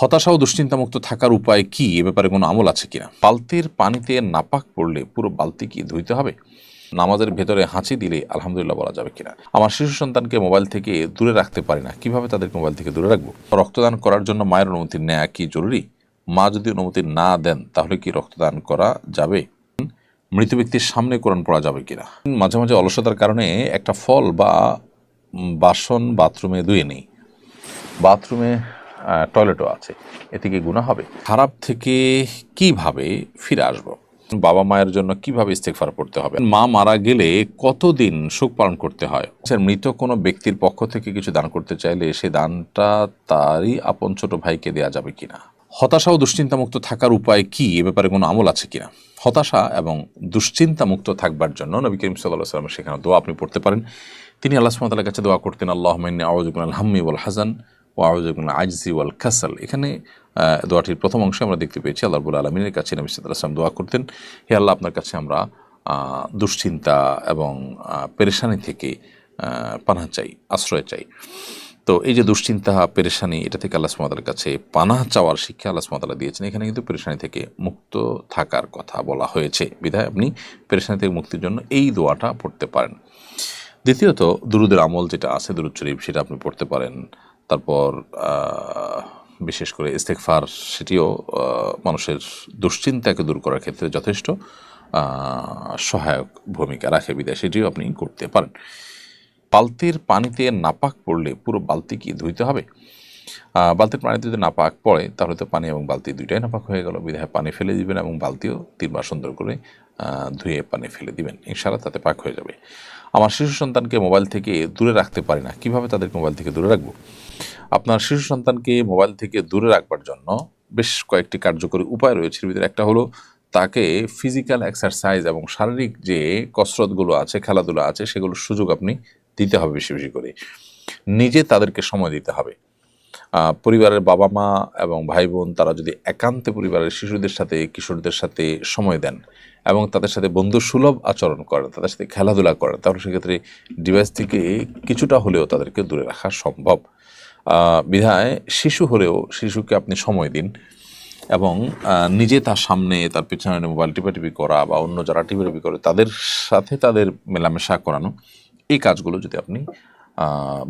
হতাশা ও দুশ্চিন্তামুক্ত থাকার উপায় কি? এ ব্যাপারে কোনো আমল আছে কিনা? বালতির পানিতে নাপাক পড়লে পুরো বালতি কি ধুইতে হবে? নামাজের ভেতরে হাঁচি দিলে আলহামদুলিল্লাহ বলা যাবে কিনা? আমার শিশু সন্তানকে মোবাইল থেকে দূরে রাখতে পারি না। কীভাবে তাদেরকে মোবাইল থেকে দূরে রাখব? রক্তদান করার জন্য মায়ের অনুমতি নেওয়া কি জরুরি? মা যদি অনুমতি না দেন, তাহলে কি রক্তদান করা যাবে? মৃত ব্যক্তির সামনে কোরআন পড়া যাবে কিনা? মাঝে মাঝে অলসতার কারণে একটা ফল বা বাসন বাথরুমে ধুয়ে নেই। বাথরুমে টয়লেটও আছে। এতে কি গুণা হবে? খারাপ থেকে কীভাবে ফিরে আসব? বাবা মায়ের জন্য কীভাবে ইস্তেকফার পড়তে হবে? মা মারা গেলে কতদিন শোক পালন করতে হয়? স্যার মৃত কোনো ব্যক্তির পক্ষ থেকে কিছু দান করতে চাইলে সে দানটা তারই আপন ছোট ভাইকে দেওয়া যাবে কিনা? হতাশা ও দুশ্চিন্তামুক্ত থাকার উপায় কি? এ ব্যাপারে কোনো আমল আছে কিনা? হতাশা এবং দুশ্চিন্তামুক্ত থাকবার জন্য নবী করিম সাল্লাহ সাল্লামের সেখানে দোয়া আপনি পড়তে পারেন। তিনি আল্লাহ সুমতালের কাছে দোয়া করতেন আল্লাহ মাইনে আওয়াজুকুল হাম্মি হাসান ও আওয়াজুকুল আজজি ওয়াল কাসাল। এখানে দোয়াটির প্রথম অংশে আমরা দেখতে পেয়েছি। আল্লাহ রবুল আলমিনের কাছে নবী সাল্লাহ আসলাম দোয়া করতেন, হে আল্লাহ, আপনার কাছে আমরা দুশ্চিন্তা এবং পেরেশানি থেকে পানাহ চাই, আশ্রয় চাই। তো এই যে দুশ্চিন্তা, পেরেশানি, এটা থেকে আল্লাহ সুমাতার কাছে পানাহ চাওয়ার শিক্ষা আল্লাহ সুমাতালা দিয়েছেন। এখানে কিন্তু পেরেশানি থেকে মুক্ত থাকার কথা বলা হয়েছে। বিধায় আপনি পেরেশানি থেকে মুক্তির জন্য এই দোয়াটা পড়তে পারেন। দ্বিতীয়ত, দুরুদের আমল যেটা আছে, দুরুদ শরীফ, সেটা আপনি পড়তে পারেন। তারপর বিশেষ করে ইস্তেকফার সেটিও মানুষের দুশ্চিন্তাকে দূর করার ক্ষেত্রে যথেষ্ট সহায়ক ভূমিকা রাখে বিদায়। সেটিও আপনি করতে পারেন। বালতির পানিতে নাপাক পড়লে পুরো বালতি কি ধুইতে হবে? বালতির পানিতে যদি নাপাক পড়ে, তাহলে তো পানি এবং বালতি দুইটাই নাপাক হয়ে গেল। বিধায় পানি ফেলে দিবেন এবং বালতিও তিনবার সুন্দর করে ধুয়ে পানি ফেলে দিবেন। ইনশাআল্লাহ তাতে পাক হয়ে যাবে। আমার শিশু সন্তানকে মোবাইল থেকে দূরে রাখতে পারি না। কীভাবে তাদেরকে মোবাইল থেকে দূরে রাখব? আপনার শিশু সন্তানকে মোবাইল থেকে দূরে রাখবার জন্য বেশ কয়েকটি কার্যকরী উপায় রয়েছে। ভিতরে একটা হলো তাকে ফিজিক্যাল এক্সারসাইজ এবং শারীরিক যে কসরতগুলো আছে, খেলাধুলা আছে সেগুলোর সুযোগ আপনি দিতে হবে বেশি বেশি করে। নিজে তাদেরকে সময় দিতে হবে। পরিবারের বাবা মা এবং ভাই বোন তারা যদি একান্তে পরিবারের শিশুদের সাথে, কিশোরদের সাথে সময় দেন এবং তাদের সাথে বন্ধু সুলভ আচরণ করেন, তাদের সাথে খেলাধুলা করেন, তাহলে সেক্ষেত্রে ডিভাইস থেকে কিছুটা হলেও তাদেরকে দূরে রাখা সম্ভব। বিধায় শিশু হলেও শিশুকে আপনি সময় দিন এবং নিজে তার সামনে তার পিছনে মোবাইল টিপাটিপি করা বা অন্য যারা টিপাটিপি করে তাদের সাথে তাদের মেলামেশা করানো, এই কাজগুলো যদি আপনি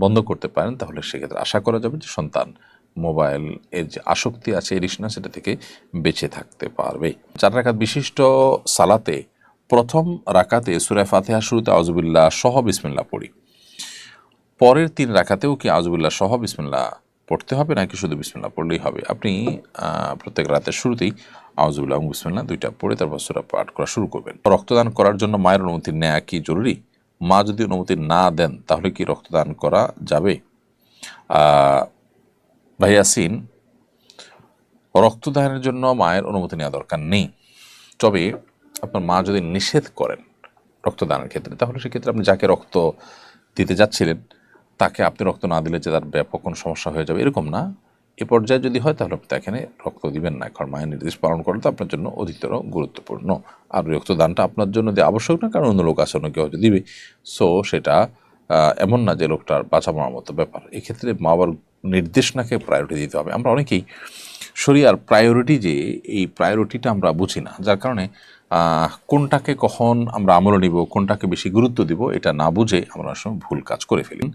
বন্ধ করতে পারেন তাহলে সেক্ষেত্রে আশা করা যাবে যে সন্তান মোবাইল এর যে আসক্তি আছে এরিসনা সেটা থেকে বেঁচে থাকতে পারবে। চার রাকাত বিশিষ্ট সালাতে প্রথম রাকাতে সুরায় ফাতেহা শুরুতে আউজুবিল্লাহ সহ বিসমিল্লাহ পড়ি। পরের তিন রাখাতেও কি আজবুল্লাহ সহ বিসমিল্লাহ পড়তে হবে নাকি শুধু বিসমিল্লাহ পড়লেই হবে? আপনি প্রত্যেক রাতের শুরুতেই আউজুল্লাহ এবং বিসমিল্লাহ দুইটা পড়ে তারপর সুরা পাঠ করা শুরু করবেন। রক্তদান করার জন্য মায়ের অনুমতি নেওয়া কি জরুরি? মা যদি অনুমতি না দেন তাহলে কি রক্তদান করা যাবে? আহ, ভাই ইয়াসিন রক্তদানের জন্য মায়ের অনুমতি নেওয়া দরকার নেই। তবে আপনার মা যদি নিষেধ করেন রক্তদানের ক্ষেত্রে তাহলে সেক্ষেত্রে আপনি যাকে রক্ত দিতে যাচ্ছিলেন তাকে আপনি রক্ত না দিলে যে তার ব্যাপক কোনো সমস্যা হয়ে যাবে, এরকম না। এ পর্যায়ে যদি হয় তাহলে আপনি এখানে রক্ত দিবেন না। কারণ মায়ের নির্দেশ পালন করা তো আপনার জন্য অধিকতর গুরুত্বপূর্ণ। আর রক্তদানটা আপনার জন্য দিয়ে আবশ্যক না, কারণ অন্য লোক আছে, অন্য কেউ হয়তো দিবে। সো সেটা এমন না যে লোকটার বাঁচা মরার মতো ব্যাপার। এক্ষেত্রে মা বাবার নির্দেশনাকে প্রায়োরিটি দিতে হবে। আমরা অনেকেই শরিয়ার প্রায়োরিটি যে, এই প্রায়োরিটিটা আমরা বুঝি না। যার কারণে কোনটাকে কখন আমরা আমলে নিব, কোনটাকে বেশি গুরুত্ব দিব, এটা না বুঝে আমরা সময় ভুল কাজ করে ফেলি।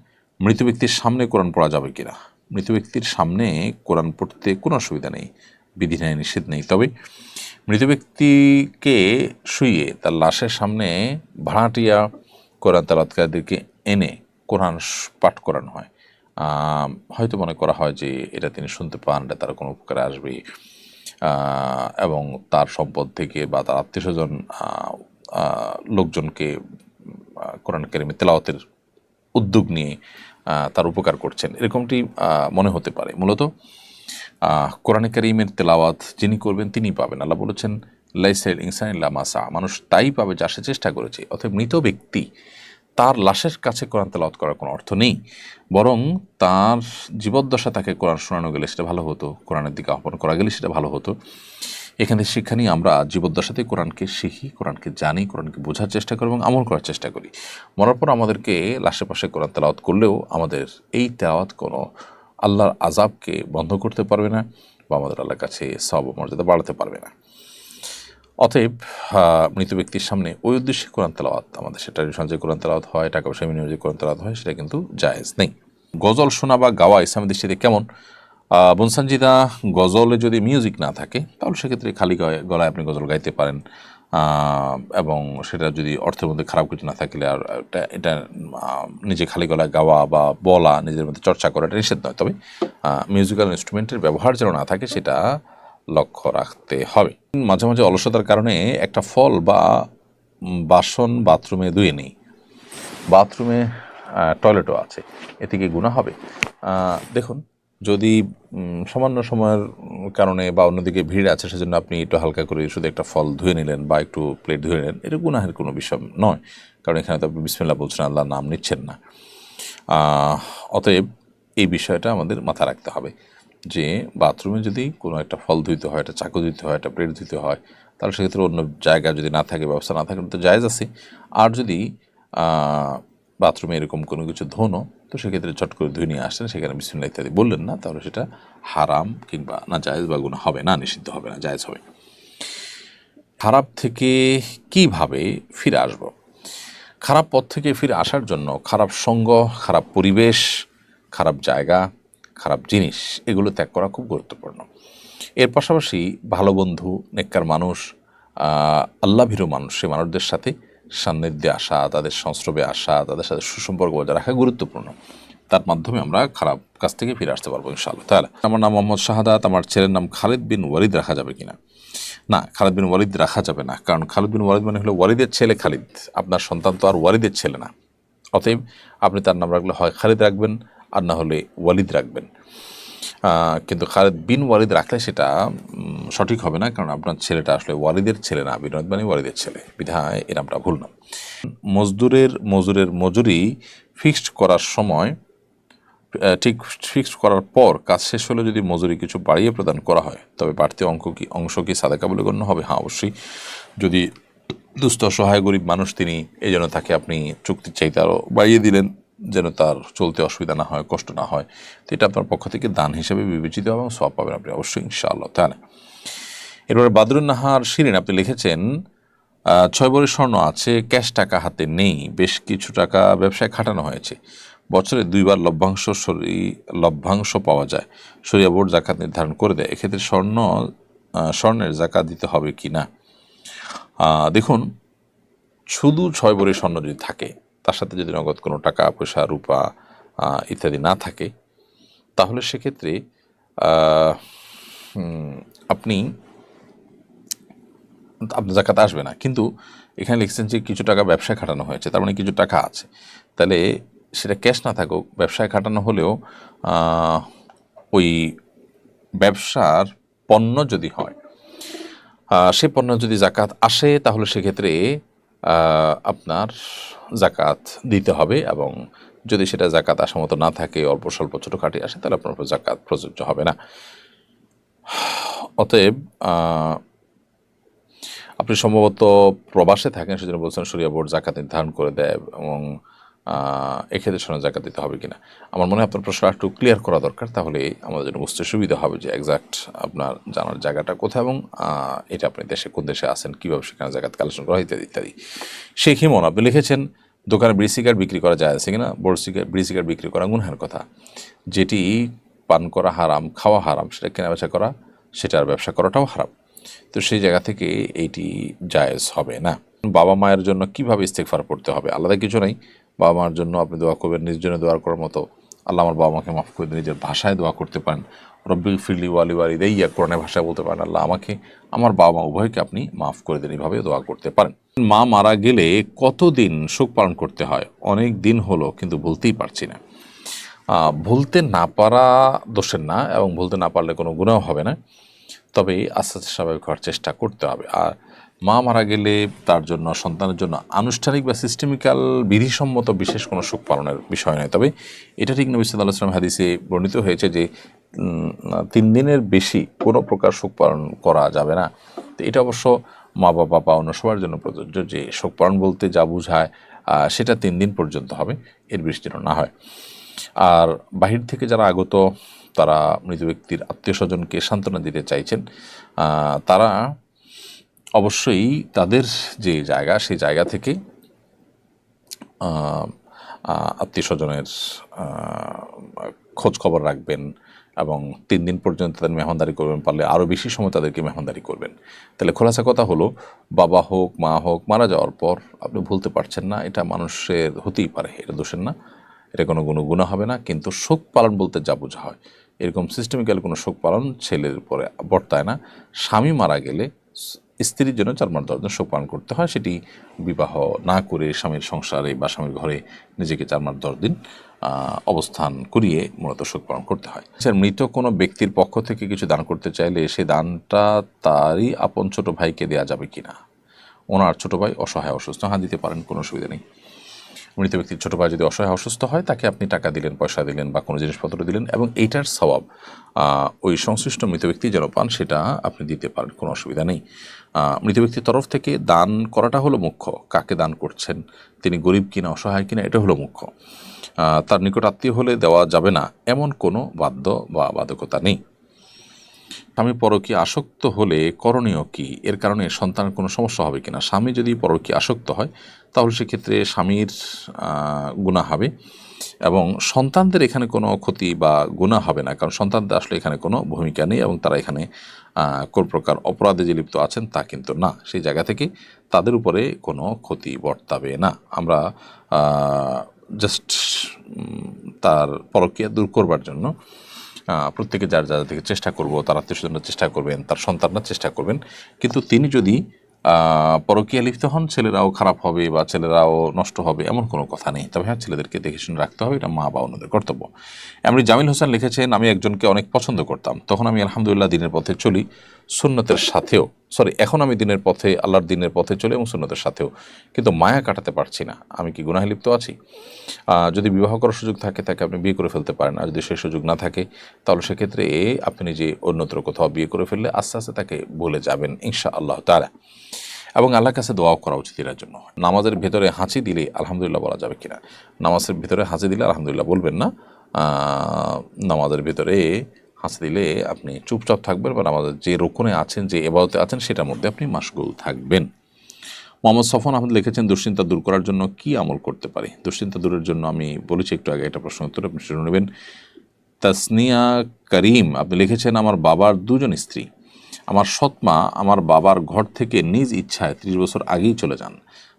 মৃত ব্যক্তির সামনে কোরআন পড়া যাবে কিনা? মৃত ব্যক্তির সামনে কোরআন পড়তে কোনো অসুবিধা নেই, বিধি নেই, নিষেধ নেই। তবে মৃত ব্যক্তিকে শুয়ে তার লাশের সামনে ভাড়াটিয়া কোরআন তালাতকারদেরকে এনে কোরআন পাঠ করানো হয়। হয়তো মনে করা হয় যে এটা তিনি শুনতে পান, এটা তার কোনো উপকারে আসবে। এবং তার সম্পদ থেকে বা তার আত্মীয় স্বজন লোকজনকে কোরআন কেরিমে তেলাওয়াতের উদ্যোগ নিয়ে তার উপকার করছেন। এরকমটি মনে হতে পারে। মূলত কোরআনে করিমের তেলাওয়াত যিনি করবেন তিনি পাবেন। আল্লাহ বলেছেন, লাইসাইল ইনসান মাসা মানুষ তাই পাবে যা সে চেষ্টা করেছে। অর্থাৎ মৃত ব্যক্তি, তার লাশের কাছে কোরআন তেলাওয়াত করার কোনো অর্থ নেই। বরং তার জীবদ্দশা তাকে কোরআন শোনানো গেলে সেটা ভালো হতো, কোরআনের দিকে আহ্বান করা গেলে সেটা ভালো হতো। এখানে শিক্ষা নিয়ে আমরা জীবদ্দশাতে কোরআনকে শিখি, কোরআনকে জানি, কোরআনকে বোঝার চেষ্টা করি এবং আমল করার চেষ্টা করি। মরার পর আমাদেরকে লাশে পাশে কোরআন তেলাওয়াত করলেও আমাদের এই তেলাওয়াত কোনো আল্লাহর আজাবকে বন্ধ করতে পারবে না বা আমাদের আল্লাহর কাছে সব মর্যাদা বাড়াতে পারবে না। অতএব মৃত ব্যক্তির সামনে ওই উদ্দেশ্যে কোরআন তেলাওয়াত, আমাদের সেটা সঞ্চয় কোরআন তেলাওয়াত হয় টাকা পয়সা বিনিয়োগে কোরআন তেলাওয়াত হয়, সেটা কিন্তু জায়েজ নেই। গজল শোনা বা গাওয়া ইসলামের দৃষ্টিতে কেমন? বনসানজিদা গজলে যদি মিউজিক না থাকে, তাহলে সেক্ষেত্রে খালি গলায় আপনি গজল গাইতে পারেন। এবং সেটা যদি অর্থের মধ্যে খারাপ কিছু না থাকলে আর এটা নিজে খালি গলায় গাওয়া বা বলা, নিজের মধ্যে চর্চা করা, এটা নিষেধ নয়। তবে মিউজিক্যাল ইনস্ট্রুমেন্টের ব্যবহার যেন না থাকে, সেটা লক্ষ্য রাখতে হবে। মাঝে মাঝে অলসতার কারণে একটা ফল বা বাসন বাথরুমে ধুয়ে নেই। বাথরুমে টয়লেটও আছে। এতে কি গুণা হবে? দেখুন যদি সামান্য সময়ের কারণে বা অন্যদিকে ভিড় আছে, সেজন্য আপনি একটু হালকা করে শুধু একটা ফল ধুয়ে নিলেন বা একটু প্লেট ধুয়ে নিলেন, এটা গুনাহের কোনো বিষয় নয়। কারণ এখানে তো আপনি বিসমিল্লা বলছেন, আল্লাহর নাম নিচ্ছেন না। অতএব এই বিষয়টা আমাদের মাথায় রাখতে হবে যে, বাথরুমে যদি কোনো একটা ফল ধুইতে হয়, একটা চাকু ধুইতে হয়, একটা প্লেট ধুইতে হয়, তাহলে সেক্ষেত্রে অন্য জায়গা যদি না থাকে, ব্যবস্থা না থাকে তো জায়েজ আছে। আর যদি বাথরুমে এরকম কোনো কিছু ধোনো তো সেক্ষেত্রে চট করে ধুয়ে নিয়ে আসলেন সেখানে বিসমিল্লা ইত্যাদি বললেন না তাহলে সেটা হারাম কিংবা না জায়েজ বা গুণ হবে না নিষিদ্ধ হবে না জায়েজ হবে খারাপ থেকে কীভাবে ফিরে আসব? খারাপ পথ থেকে ফিরে আসার জন্য খারাপ সঙ্গ খারাপ পরিবেশ খারাপ জায়গা খারাপ জিনিস এগুলো ত্যাগ করা খুব গুরুত্বপূর্ণ। এর পাশাপাশি ভালো বন্ধু নেককার মানুষ আহ, আল্লাহ ভীরু মানুষ সে মানুষদের সাথে সান্নিধ্যে আসা, তাদের সংস্রবে আসা, তাদের সাথে সুসম্পর্ক বজায় রাখা গুরুত্বপূর্ণ। তার মাধ্যমে আমরা খারাপ কাজ থেকে ফিরে আসতে পারব ইনশাআল্লাহ। তাহলে আমার নাম মোহাম্মদ শাহাদাত, আমার ছেলের নাম খালিদ বিন ওয়ালিদ রাখা যাবে কিনা? না, খালিদ বিন ওয়ালিদ রাখা যাবে না, কারণ খালিদ বিন ওয়ালিদ মানে হলো ওয়ালিদের ছেলে খালিদ। আপনার সন্তান তো আর ওয়ালিদের ছেলে না। অতএব আপনি তার নাম রাখলে হয় খালিদ রাখবেন, আর না হলে ওয়ালিদ রাখবেন। কিন্তু খালিদ বিন ওয়ালিদ রাখলে সেটা সঠিক হবে না, কারণ আপনার ছেলেটা আসলে ওয়ালিদের ছেলে না, বিনোদ মানে ওয়ালিদের ছেলে। বিধায় এ নামটা ভুল না। মজদুরের, মজুরের মজুরি ফিক্সড করার সময় ঠিক ফিক্সড করার পর কাজ শেষ হলে যদি মজুরি কিছু বাড়িয়ে প্রদান করা হয়, তবে বাড়তি অঙ্ক কি, অংশ কি সাদাকা বলে গণ্য হবে? হ্যাঁ অবশ্যই। যদি দুস্থ সহায় গরিব মানুষ তিনি এই জন্য তাকে আপনি চুক্তির চাইতে আরও বাড়িয়ে দিলেন। যেন তার চলতে অসুবিধা না হয়, কষ্ট না হয়। তো এটা আপনার পক্ষ থেকে দান হিসেবে বিবেচিত এবং সব পাবেন আপনি অবশ্যই, ইনশাআল্লাহ। তাহলে এরপরে বাদরুন নাহার শিরিন, আপনি লিখেছেন ছয় বড়ি স্বর্ণ আছে, ক্যাশ টাকা হাতে নেই, বেশ কিছু টাকা ব্যবসায় খাটানো হয়েছে। বছরে দুইবার লভ্যাংশ সরি, লভ্যাংশ পাওয়া যায়। সরিয়া বোর্ড জাকাত নির্ধারণ করে দেয়, এক্ষেত্রে স্বর্ণ স্বর্ণের জাকাত দিতে হবে কি না? দেখুন, শুধু ছয় বড়ি স্বর্ণ যদি থাকে তার সাথে যদি নগদ কোনো টাকা, পয়সা, রূপা ইত্যাদি না থাকে, তাহলে সেক্ষেত্রে আপনি আপনার জাকাত আসবে না। কিন্তু এখানে লিখছেন যে কিছু টাকা ব্যবসায় খাটানো হয়েছে, তার মানে কিছু টাকা আছে। তাহলে সেটা ক্যাশ না থাকুক, ব্যবসায় খাটানো হলেও ওই ব্যবসার পণ্য যদি হয় সে পণ্য যদি জাকাত আসে, তাহলে সেক্ষেত্রে আপনার জাকাত দিতে হবে এবং যদি সেটা জাকাত আসামত মতো না থাকে, অল্প স্বল্প ছোটো ছোটোখাটি আসে, তাহলে আপনার উপর জাকাত প্রযোজ্য হবে না। অতএব আপনি সম্ভবত প্রবাসে থাকেন, সেজন্য বলছেন সরিয়া বোর্ড জাকাত নির্ধারণ করে দেয় এবং এক্ষেত্রে সোনা জায়গা দিতে হবে কিনা। আমার মনে হয় আপনার প্রশ্ন একটু ক্লিয়ার করা দরকার, তাহলে আমাদের জন্য বুঝতে সুবিধা হবে যে একজাক্ট আপনার জানার জায়গাটা কোথায় এবং এটা আপনি দেশে কোন দেশে আছেন, কীভাবে সেখানে জাকাত কালেকশন করা ইত্যাদি ইত্যাদি। শেখ হিমন আপনি লিখেছেন, দোকানে বিড়ি সিগারেট বিক্রি করা যায় আছে কিনা? বড় সিগারেট বিড়ি সিগারেট বিক্রি করা গুনহার কথা। যেটি পান করা হারাম, খাওয়া হারাম, সেটা কেনাবেচা করা, সেটার ব্যবসা করাটাও হারাম। তো সেই জায়গা থেকে এইটি জায়েজ হবে না। বাবা মায়ের জন্য কীভাবে ইস্তেকফার করতে হবে? আলাদা কিছু নেই। বাবা মার জন্য আপনি দোয়া করবেন নিজের জন্য দোয়া করার মতো। আল্লাহ আমার বাবা মাকে মাফ করে দিন নিজের ভাষায় দোয়া করতে পারেন। রব্বি ফিরলি ওয়ালি ওয়ালি দেইয়া কোরআনের ভাষায় বলতে পারেন, আল্লাহ আমাকে, আমার বাবা মা উভয়কে আপনি মাফ করে দেন এইভাবে দোয়া করতে পারেন। মা মারা গেলে কতদিন শোক পালন করতে হয়? অনেক দিন হলো, কিন্তু বলতেই পারছি না। ভুলতে না পারা দোষের না, এবং ভুলতে না পারলে কোনো গুণাও হবে না। তবে আস্তে আস্তে স্বাভাবিক হওয়ার চেষ্টা করতে হবে। আর মা মারা গেলে তার জন্য, সন্তানের জন্য আনুষ্ঠানিক বা সিস্টেমিক্যাল বিধিসম্মত বিশেষ কোনো সুখ পালনের বিষয় নয়। তবে এটা ঠিক নবী সাল্লাহ আসলাম হাদিসে বর্ণিত হয়েছে যে তিন দিনের বেশি কোনো প্রকার শোক পালন করা যাবে না। তো এটা অবশ্য মা বাবা বা অন্য সবার জন্য প্রযোজ্য যে শোক পালন বলতে যা বোঝায় সেটা তিন দিন পর্যন্ত হবে, এর বেশি না হয়। আর বাহির থেকে যারা আগত, তারা মৃত ব্যক্তির আত্মীয় স্বজনকে সান্ত্বনা দিতে চাইছেন তারা অবশ্যই তাদের যে জায়গা, সেই জায়গা থেকে আত্মীয় স্বজনের খোঁজ খবর রাখবেন এবং তিন দিন পর্যন্ত তাদের মেহমানদারি করবেন, পারলে আরও বেশি সময় তাদেরকে মেহমানদারি করবেন। তাহলে খোলাসা কথা হলো, বাবা হোক, মা হোক, মারা যাওয়ার পর আপনি ভুলতে পারছেন না, এটা মানুষের হতেই পারে, এটা দোষের না, এটা কোনো কোনো গুণা হবে না, কিন্তু শোক পালন বলতে যা বোঝা হয়। এরকম সিস্টেমিক্যাল কোনো শোক পালন ছেলের পরে বর্তায় না, স্বামী মারা গেলে স্ত্রীর জন্য চার মাস দশ দিন শোক পালন করতে হয়, সেটি বিবাহ না করে স্বামীর সংসারে বা স্বামীর ঘরে নিজেকে চার মাস দশ দিন অবস্থান করিয়ে মূলত শোক পালন করতে হয়। স্যার মৃত কোনো ব্যক্তির পক্ষ থেকে কিছু দান করতে চাইলে সে দানটা তারই আপন ছোট ভাইকে দেওয়া যাবে কি না ওনার ছোট ভাই অসহায়, অসুস্থ হ্যাঁ দিতে পারেন, কোনো সুবিধা নেই। মৃত ব্যক্তির ছোট ভাই যদি অসহায়, অসুস্থ হয়, তাকে আপনি টাকা দিলেন, পয়সা দিলেন বা কোনো জিনিসপত্র দিলেন এবং এইটার স্বভাব ওই সংশ্লিষ্ট মৃত ব্যক্তি যেন পান, সেটা আপনি দিতে পারেন, কোনো অসুবিধা নেই। মৃত ব্যক্তির তরফ থেকে দান করাটা হলো মুখ্য। কাকে দান করছেন, তিনি গরিব কিনা, অসহায় কিনা, এটা হলো মুখ্য। তার নিকট আত্মীয় হলে দেওয়া যাবে না, এমন কোনো বাধ্য বা বাধকতা নেই। স্বামী পরকী আসক্ত হলে করণীয় কি? এর কারণে সন্তানের কোনো সমস্যা হবে কিনা? স্বামী যদি পরকী আসক্ত হয়, তাহলে সেক্ষেত্রে স্বামীর গুণা হবে এবং সন্তানদের এখানে কোনো ক্ষতি বা গুণা হবে না, কারণ সন্তানদের আসলে এখানে কোনো ভূমিকা নেই এবং তারা এখানে কোন প্রকার অপরাধে যে লিপ্ত আছেন তা কিন্তু না। সেই জায়গা থেকে তাদের উপরে কোনো ক্ষতি বর্তাবে না। আমরা জাস্ট তার পরকীয়া দূর করবার জন্য প্রত্যেকে যার যার থেকে চেষ্টা করব, তার আত্মীয় চেষ্টা করবেন, তার সন্তানরা চেষ্টা করবেন। কিন্তু তিনি যদি পরকীয়া লিপ্ত হন, ছেলেরাও খারাপ হবে বা ছেলেরাও নষ্ট হবে, এমন কোনো কথা নেই। তবে হ্যাঁ ছেলেদেরকে দেখে শুনে রাখতে হবে, এটা মা বা অন্যদের কর্তব্য। এমনি জামিল হোসেন লিখেছেন, আমি একজনকে অনেক পছন্দ করতাম। তখন আমি আলহামদুলিল্লাহ দিনের পথে চলি। সুন্নতের সাথেও সরি এখন আমি দিনের পথে, আল্লাহর দিনের পথে চলে এবং সুন্নতের সাথেও। কিন্তু মায়া কাটাতে পারছি না। আমি কি গুনাহে লিপ্ত আছি? যদি বিবাহ করার সুযোগ থাকে, তাকে আপনি বিয়ে করে ফেলতে পারেন। আর যদি সেই সুযোগ না থাকে, তাহলে সেক্ষেত্রে এ আপনি যে অন্যত্র কোথাও বিয়ে করে ফেললে আস্তে আস্তে তাকে বলে যাবেন ইনশা আল্লাহ তারা এবং আল্লাহর কাছে দোয়াও করা উচিত এর জন্য। নামাজের ভেতরে হাঁচি দিলে আলহামদুলিল্লাহ বলা যাবে কিনা? নামাজের ভিতরে হাঁচি দিলে আলহামদুলিল্লাহ বলবেন না। নামাজের ভিতরে হাঁচি দিলে আপনি চুপচাপ থাকবেন বা আমাদের যে রোকনে আছেন, যে এবাদতে আছেন, সেটার মধ্যে আপনি মাসগুল থাকবেন। মোহাম্মদ সফন আহমদ লিখেছেন, দুশ্চিন্তা দূর করার জন্য কি আমল করতে পারি? দুশ্চিন্তা দূরের জন্য আমি বলেছি, একটু আগে এটা প্রশ্ন উত্তর, আপনি শুনে নেবেন। তাসনিয়া করিম আপনি লিখেছেন, আমার বাবার দুজন স্ত্রী। আমার সৎমা আমার বাবার ঘর থেকে নিজ ইচ্ছায় ত্রিশ বছর আগেই চলে যান।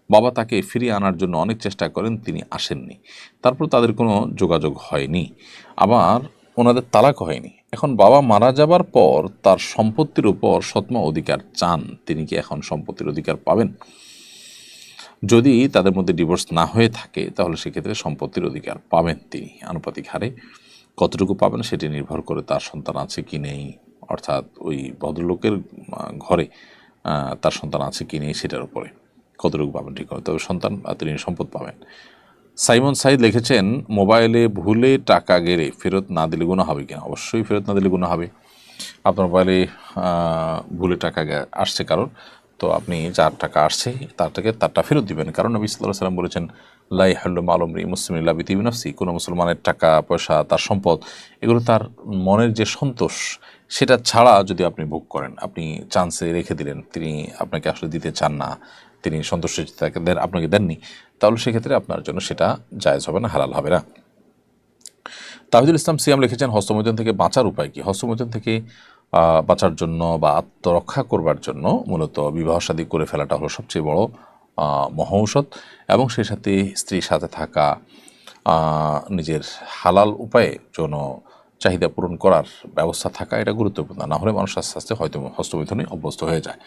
বাবা তাকে ফিরিয়ে আনার জন্য অনেক চেষ্টা করেন, তিনি আসেননি। তারপর তাদের কোনো যোগাযোগ হয়নি। আবার ওনাদের তালাক হয়নি। এখন বাবা মারা যাবার পর তার সম্পত্তির উপর সৎমা অধিকার চান। তিনি কি এখন সম্পত্তির অধিকার পাবেন? যদি তাদের মধ্যে ডিভোর্স না হয়ে থাকে, তাহলে সেক্ষেত্রে সম্পত্তির অধিকার পাবেন তিনি। আনুপাতিক হারে কতটুকু পাবেন সেটি নির্ভর করে তার সন্তান আছে কি নেই। অর্থাৎ ওই ভদ্রলোকের ঘরে তার সন্তান আছে কি নেই সেটার উপরে কতটুকু পাবেন ঠিক তবে সন্তান তিনি সম্পদ পাবেন। সাইমন সাইদ লিখেছেন, মোবাইলে ভুলে টাকা গেড়ে ফেরত না দিলে গুণা হবে কিনা? অবশ্যই ফেরত না দিলে গুণা হবে। আপনার মোবাইলে ভুলে টাকা আসছে কারণ তো আপনি যার টাকা আসছে, তার থেকে তারটা ফেরত দিবেন। কারণ নবী সাল্লাহ সাল্লাম বলেছেন লাই হাল্লুম আলমরি মুসলিমিল্লা বিতিবিনফসি কোনো মুসলমানের টাকা, পয়সা, তার সম্পদ, এগুলো তার মনের যে সন্তোষ, সেটা ছাড়া যদি আপনি ভোগ করেন, আপনি চান্সে রেখে দিলেন, তিনি আপনাকে আসলে দিতে চান না। তিনি সন্তুষ্ট তাকে দেন, আপনাকে দেননি, তাহলে সেক্ষেত্রে আপনার জন্য সেটা জায়েজ হবে না, হালাল হবে না। তাহিদুল ইসলাম সিয়াম লিখেছেন হস্তমৈথুন থেকে বাঁচার উপায় কি? হস্তমৈথুন থেকে বাঁচার জন্য বা আত্মরক্ষা করবার জন্য মূলত বিবাহ শাদী করে ফেলাটা হলো সবচেয়ে বড় মহৌষধ এবং সেই সাথে স্ত্রীর সাথে থাকা নিজের হালাল উপায়ে যৌন চাহিদা পূরণ করার ব্যবস্থা থাকা, এটা গুরুত্বপূর্ণ। না হলে মানুষ আস্তে আস্তে হয়তো হস্তমৈথুনে অভ্যস্ত হয়ে যায়।